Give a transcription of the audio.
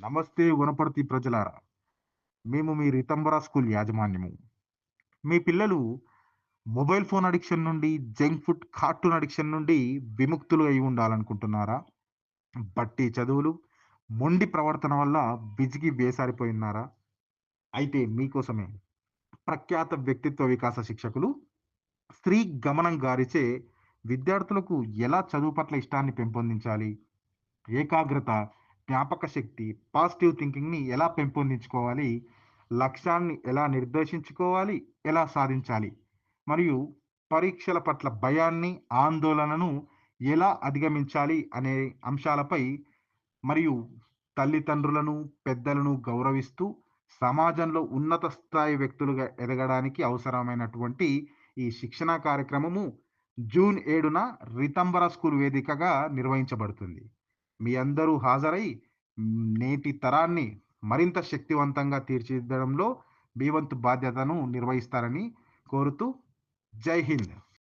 నమస్తే వనపర్తి ప్రజలారా. మేము మీ రితంబరా స్కూల్ యాజమాన్యము. మీ పిల్లలు మొబైల్ ఫోన్ అడిక్షన్ నుండి జంక్ ఫుడ్ కార్టూన్ అడిక్షన్ నుండి విముక్తులు అయి ఉండాలనుకుంటున్నారా? బట్టి చదువులు మొండి ప్రవర్తన వల్ల బిజిగి వేసారిపోయినారా? అయితే మీకోసమే ప్రఖ్యాత వ్యక్తిత్వ వికాస శిక్షకులు స్త్రీ గమనం గారిచే విద్యార్థులకు ఎలా చదువు పట్ల ఇష్టాన్ని పెంపొందించాలి? ఏకాగ్రత జ్ఞాపక శక్తి పాజిటివ్ థింకింగ్ని ఎలా పెంపొందించుకోవాలి లక్ష్యాన్ని ఎలా నిర్దేశించుకోవాలి ఎలా సాధించాలి మరియు పరీక్షల పట్ల భయాన్ని ఆందోళనను ఎలా అధిగమించాలి అనే అంశాలపై మరియు తల్లిదండ్రులను పెద్దలను గౌరవిస్తూ సమాజంలో ఉన్నత స్థాయి వ్యక్తులుగా ఎదగడానికి అవసరమైనటువంటి ఈ శిక్షణ కార్యక్రమము జూన్ ఏడున రితంబర స్కూల్ వేదికగా నిర్వహించబడుతుంది. మీ అందరూ హాజరై నేటి తరాన్ని మరింత శక్తివంతంగా తీర్చిదిద్దడంలో మీ వంతు బాధ్యతను నిర్వహిస్తారని కోరుతూ జై హింద్.